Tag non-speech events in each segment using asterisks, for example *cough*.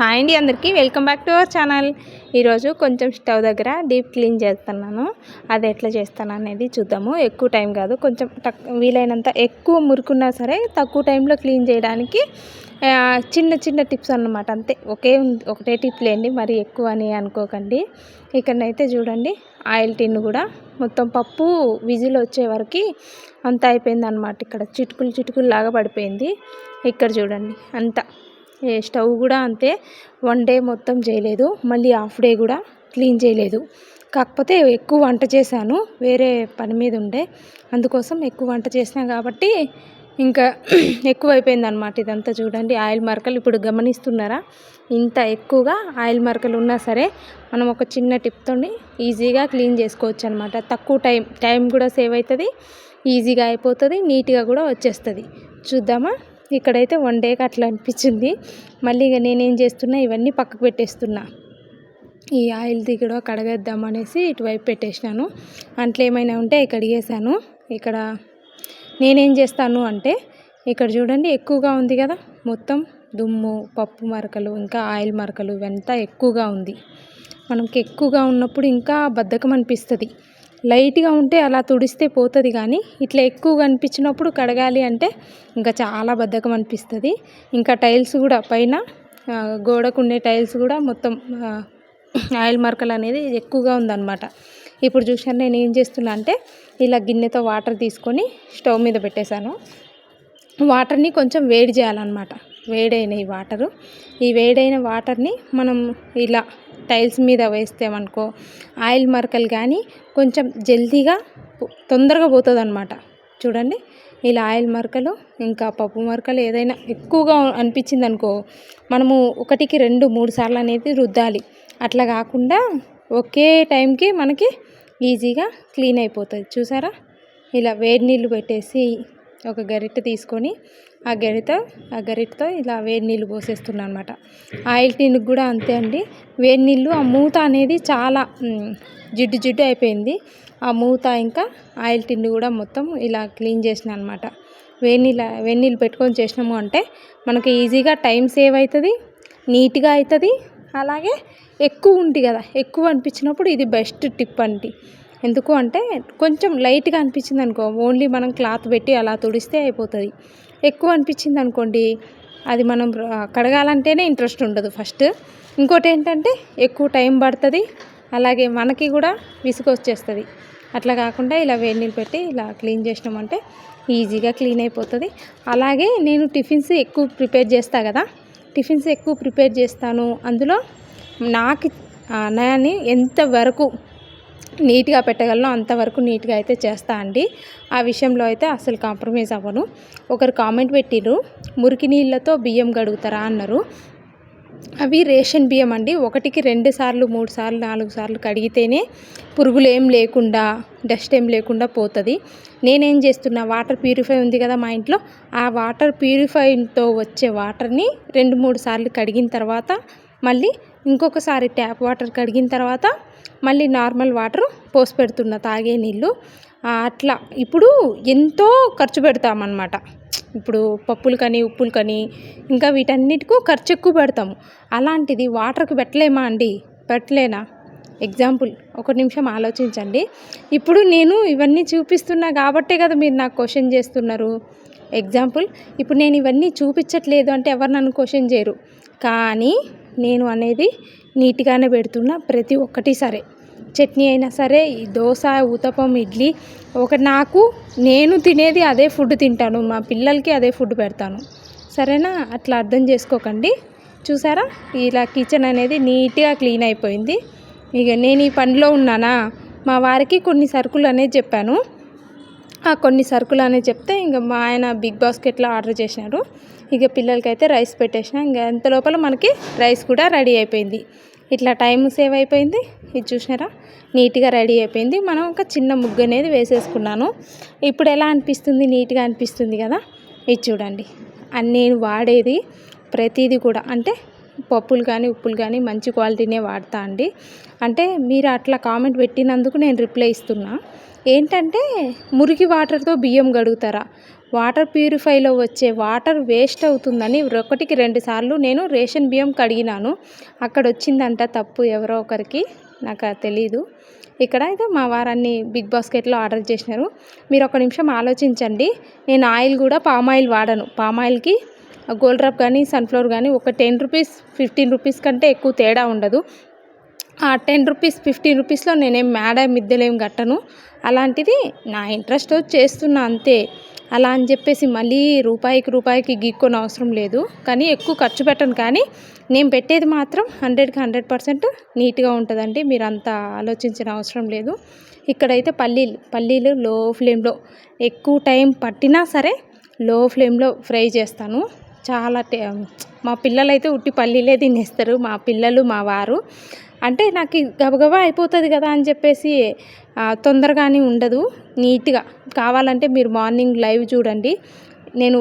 Hi అండి అందరికీ. Welcome back to our channel. ఈరోజు కొంచెం స్టవ్ దగ్గర డీప్ క్లీన్ చేస్తున్నాను. అది ఎట్లా చేస్తాను అనేది చూద్దాము. ఎక్కువ టైం కాదు కొంచెం వీలైనంత ఎక్కువ మురుకున్నా సరే తక్కువ టైంలో క్లీన్ చేయడానికి చిన్న చిన్న టిప్స్ అన్నమాట. అంతే. ఒకే ఒకటే టిప్ లేండి మరి ఎక్కువ అని అనుకోకండి. ఇక్కడనైతే చూడండి ఆయిల్ టిన్ కూడా మొత్తం పప్పు విజిల్ వచ్చే వరకు అంత అయిపోయింది అనమాట ఇక్కడ చిటుకులు చిటుకులు లాగా పడిపోయింది. ఇక్కడ చూడండి అంతా. స్టవ్ కూడా అంతే. వన్ డే మొత్తం చేయలేదు. మళ్ళీ హాఫ్ డే కూడా క్లీన్ చేయలేదు. కాకపోతే ఎక్కువ వంట చేశాను. వేరే పని మీద ఉండే. అందుకోసం ఎక్కువ వంట చేసినా కాబట్టి ఇంకా *clears throat* ఎక్కువ అయిపోయిందనమాట ఇదంతా చూడండి. ఆయిల్ మరకలు ఇప్పుడు గమనిస్తున్నారా? ఇంత ఎక్కువగా ఆయిల్ మరకలు ఉన్నా సరే మనం ఒక చిన్న టిప్తో ఈజీగా క్లీన్ చేసుకోవచ్చు అనమాట తక్కువ టైం టైం కూడా సేవ్ అవుతుంది. ఈజీగా అయిపోతుంది. నీట్గా కూడా వచ్చేస్తుంది. చూద్దామా? ఇక్కడైతే వన్ డేకి అట్లా అనిపించింది. మళ్ళీ ఇక నేనేం చేస్తున్నా ఇవన్నీ పక్కకు పెట్టేస్తున్నా. ఈ ఆయిల్ కూడా కడగేద్దాం అనేసి ఇటువైపు పెట్టేసినాను. అంట్లో ఏమైనా ఉంటే కడిగేసాను ఇక్కడ నేనేం చేస్తాను అంటే ఇక్కడ చూడండి ఎక్కువగా ఉంది కదా మొత్తం దుమ్ము పప్పు మరకలు ఇంకా ఆయిల్ మరకలు ఇవంతా ఎక్కువగా ఉంది. మనకి ఎక్కువగా ఉన్నప్పుడు ఇంకా బద్ధకం అనిపిస్తుంది. లైట్గా ఉంటే అలా తుడిస్తే పోతుంది కానీ ఇట్లా ఎక్కువ కనిపించినప్పుడు కడగాలి అంటే ఇంకా చాలా బద్ధకం అనిపిస్తుంది. ఇంకా టైల్స్ కూడా పైన గోడకు ఉండే టైల్స్ కూడా మొత్తం ఆయిల్ మరకలు అనేది ఎక్కువగా ఉందన్నమాట. ఇప్పుడు చూసాను నేను ఏం చేస్తున్నా అంటే ఇలా గిన్నెతో వాటర్ తీసుకొని స్టవ్ మీద పెట్టేశాను. వాటర్ని కొంచెం వేడి చేయాలన్నమాట. వేడైన ఈ వాటరు. ఈ వేడైన వాటర్ని మనం ఇలా టైల్స్ మీద వేస్తామనుకో ఆయిల్ మరకలు కానీ కొంచెం జల్దీగా తొందరగా పోతుంది అనమాట చూడండి ఇలా ఆయిల్ మరకలు ఇంకా పప్పు మరకలు ఏదైనా ఎక్కువగా అనిపించింది అనుకో మనము ఒకటికి రెండు మూడు సార్లు అనేది రుద్దాలి. అట్లా కాకుండా ఒకే టైంకి మనకి ఈజీగా క్లీన్ అయిపోతుంది. చూసారా? ఇలా వేడి నీళ్ళు పెట్టేసి ఒక గరిటె తీసుకొని ఆ గరిటె ఆ గరిటెతో ఇలా వేడి నీళ్ళు పోసేస్తున్నాను అనమాట ఆయిల్ టిన్కి కూడా అంతే అండి. వేడి నీళ్ళు ఆ మూత అనేది చాలా జిడ్డు జిడ్డు అయిపోయింది. ఆ మూత ఇంకా ఆయిల్ టిన్ను కూడా మొత్తం ఇలా క్లీన్ చేసిన అనమాట వేడి నీళ్ళ వేడి నీళ్ళు పెట్టుకొని చేసినాము అంటే మనకి ఈజీగా టైం సేవ్ అవుతుంది నీట్గా అవుతుంది అలాగే ఎక్కువ ఉంది కదా ఎక్కువ అనిపించినప్పుడు ఇది బెస్ట్ టిప్ అండి. ఎందుకు అంటే కొంచెం లైట్గా అనిపించింది అనుకో ఓన్లీ మనం క్లాత్ పెట్టి అలా తుడిస్తే అయిపోతుంది. ఎక్కువ అనిపించింది అనుకోండి అది మనం కడగాలంటేనే ఇంట్రెస్ట్ ఉండదు ఫస్ట్. ఇంకోటి ఏంటంటే ఎక్కువ టైం పడుతుంది అలాగే మనకి కూడా విసుగు వచ్చేస్తుంది అట్లా కాకుండా ఇలా వేడి నీళ్ళు పెట్టి ఇలా క్లీన్ చేసినామంటే ఈజీగా క్లీన్ అయిపోతుంది. అలాగే నేను టిఫిన్స్ ఎక్కువ ప్రిపేర్ చేస్తా కదా టిఫిన్స్ ఎక్కువ ప్రిపేర్ చేస్తాను. అందులో నాకు అన్నయాన్ని ఎంతవరకు నీట్గా పెట్టగలను అంతవరకు నీట్గా అయితే చేస్తా అండి. ఆ విషయంలో అయితే అసలు కాంప్రమైజ్ అవ్వను. ఒకరు కామెంట్ పెట్టిరు మురికి నీళ్ళతో బియ్యం గడుగుతారా? అన్నారు. అవి రేషన్ బియ్యం అండి. ఒకటికి రెండు సార్లు మూడు సార్లు నాలుగు సార్లు కడిగితేనే పురుగులు ఏం లేకుండా డస్ట్ ఏం లేకుండా పోతుంది. నేనేం చేస్తున్నా వాటర్ ప్యూరిఫై ఉంది కదా మా ఇంట్లో ఆ వాటర్ ప్యూరిఫైతో వచ్చే వాటర్ని రెండు మూడు సార్లు కడిగిన తర్వాత మళ్ళీ ఇంకొకసారి ట్యాప్ వాటర్ కడిగిన తర్వాత మళ్ళీ నార్మల్ వాటర్ పోసి పెడుతున్న తాగే నీళ్ళు. అట్లా. ఇప్పుడు ఎంతో ఖర్చు పెడతామన్నమాట. ఇప్పుడు పప్పులు కానీ ఉప్పులు కానీ ఇంకా వీటన్నిటికీ ఖర్చు ఎక్కువ పెడతాము. అలాంటిది వాటర్కి పెట్టలేమా అండి? పెట్టలేనా? ఎగ్జాంపుల్ ఒక నిమిషం ఆలోచించండి. ఇప్పుడు నేను ఇవన్నీ చూపిస్తున్నా కాబట్టే కదా మీరు నాకు క్వశ్చన్ చేస్తున్నారు. ఎగ్జాంపుల్ ఇప్పుడు నేను ఇవన్నీ చూపించట్లేదు అంటే ఎవరు నన్ను క్వశ్చన్ చేయరు. కానీ నేను అనేది నీట్గానే పెడుతున్నా ప్రతి ఒక్కటి సరే. చట్నీ అయినా సరే ఈ దోశ ఊతపం ఇడ్లీ ఒక నాకు నేను తినేది అదే ఫుడ్ తింటాను. మా పిల్లలకి అదే ఫుడ్ పెడతాను. సరేనా? అట్లా అర్థం చేసుకోకండి. చూసారా? ఇలా కిచెన్ అనేది నీట్గా క్లీన్ అయిపోయింది. ఇక నేను ఈ పనిలో ఉన్నానా? మా వారికి కొన్ని సరుకులు అనేది చెప్పాను. ఆ కొన్ని సరుకులు అనేది చెప్తే ఇంకా మా ఆయన బిగ్ బాస్కెట్లో ఆర్డర్ చేసినారు ఇక పిల్లలకైతే రైస్ పెట్టేసిన. ఇంకా ఎంత లోపల మనకి రైస్ కూడా రెడీ అయిపోయింది. ఇట్లా టైం సేవ్ అయిపోయింది. ఇది చూసినారా? నీట్గా రెడీ అయిపోయింది. మనం ఒక చిన్న ముగ్గు అనేది వేసేసుకున్నాను. ఇప్పుడు ఎలా అనిపిస్తుంది? నీట్గా అనిపిస్తుంది కదా? ఇది చూడండి. నేను వాడేది ప్రతిదీ కూడా అంటే పప్పులు కానీ ఉప్పులు కానీ మంచి క్వాలిటీనే వాడతా అండి. అంటే మీరు అట్లా కామెంట్ పెట్టినందుకు నేను రిప్లై ఇస్తున్నా. ఏంటంటే మురికి వాటర్తో బియ్యం గడుగుతారా వాటర్ ప్యూరిఫైలో వచ్చే వాటర్ వేస్ట్ అవుతుందని ఒకటికి రెండు సార్లు నేను రేషన్ బియ్యం కడిగినాను. అక్కడ వచ్చిందంట తప్పు ఎవరో ఒకరికి నాకు తెలీదు. ఇక్కడ అయితే మా వారాన్ని బిగ్ బాస్కెట్లో ఆర్డర్ చేసినారు. మీరు ఒక నిమిషం ఆలోచించండి. నేను ఆయిల్ కూడా పామ్ ఆయిల్ వాడను. పామ్ ఆయిల్కి గోల్డ్ రబ్ కానీ సన్ఫ్లవర్ కానీ ఒక టెన్ రూపీస్ ఫిఫ్టీన్ రూపీస్ కంటే ఎక్కువ తేడా ఉండదు. టెన్ రూపీస్ ఫిఫ్టీన్ రూపీస్లో నేనేం మేడ మిద్దెలేం కట్టను. అలాంటిది నా ఇంట్రెస్ట్ చేస్తున్నా అంతే. అలా అని చెప్పేసి మళ్ళీ రూపాయికి రూపాయికి గీక్కొని అవసరం లేదు. కానీ ఎక్కువ ఖర్చు పెట్టను కానీ నేను పెట్టేది మాత్రం హండ్రెడ్కి హండ్రెడ్ పర్సెంట్ నీట్గా ఉంటుందండి. మీరు అంత ఆలోచించిన అవసరం లేదు. ఇక్కడైతే పల్లీలు పల్లీలు లో ఫ్లేమ్లో ఎక్కువ టైం పట్టినా సరే లో ఫ్లేమ్లో ఫ్రై చేస్తాను. చాలా టే మా పిల్లలు అయితే ఉట్టి పల్లీలే తినేస్తారు. మా పిల్లలు మా వారు. అంటే నాకు గబగబా అయిపోతుంది కదా అని చెప్పేసి తొందరగానే ఉండదు. నీట్గా కావాలంటే మీరు మార్నింగ్ లైవ్ చూడండి. నేను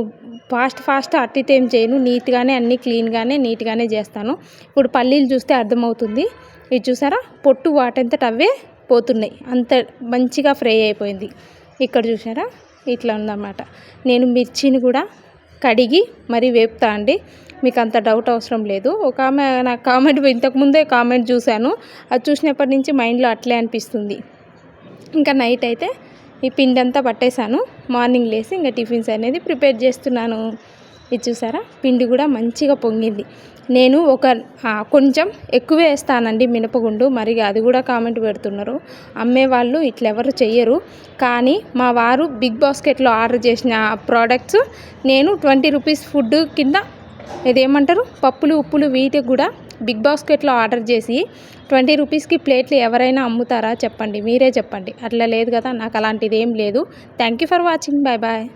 ఫాస్ట్ ఫాస్ట్ అట్టి టైం చేయను. నీట్గానే అన్నీ క్లీన్గానే నీట్గానే చేస్తాను. ఇప్పుడు పల్లీలు చూస్తే అర్థమవుతుంది. ఇది చూసారా? పొట్టు వాటంతట అవే పోతున్నాయి. అంత మంచిగా ఫ్రై అయిపోయింది. ఇక్కడ చూసారా? ఇట్లా ఉందన్నమాట. నేను మిర్చిని కూడా కడిగి మరీ వేపుతా అండి. మీకు అంత డౌట్ అవసరం లేదు. ఒక ఆమె నాకు కామెంట్ ఇంతకుముందే కామెంట్ చూశాను. అది చూసినప్పటి నుంచి మైండ్లో అట్లే అనిపిస్తుంది. ఇంకా నైట్ అయితే ఈ పిండి అంతా పట్టేశాను. మార్నింగ్ లేసి ఇంకా టిఫిన్స్ అనేది ప్రిపేర్ చేస్తున్నాను. ఇది చూసారా? పిండి కూడా మంచిగా పొంగింది. నేను ఒక కొంచెం ఎక్కువే వేస్తానండి మినపగుండు. మరి అది కూడా కామెంట్ పెడుతున్నారు. అమ్మేవాళ్ళు ఇట్లా ఎవరు చెయ్యరు. కానీ మా వారు బిగ్ బాస్కెట్లో ఆర్డర్ చేసిన ప్రోడక్ట్స్ నేను ట్వంటీ రూపీస్ ఫుడ్ కింద ఇదేమంటారు? పప్పులు ఉప్పులు వీటికి కూడా బిగ్ బాస్కెట్లో ఆర్డర్ చేసి ట్వంటీ రూపీస్కి ప్లేట్లు ఎవరైనా అమ్ముతారా చెప్పండి. మీరే చెప్పండి. అట్లా లేదు కదా నాకు అలాంటిది ఏం లేదు. Thank you for watching. Bye bye.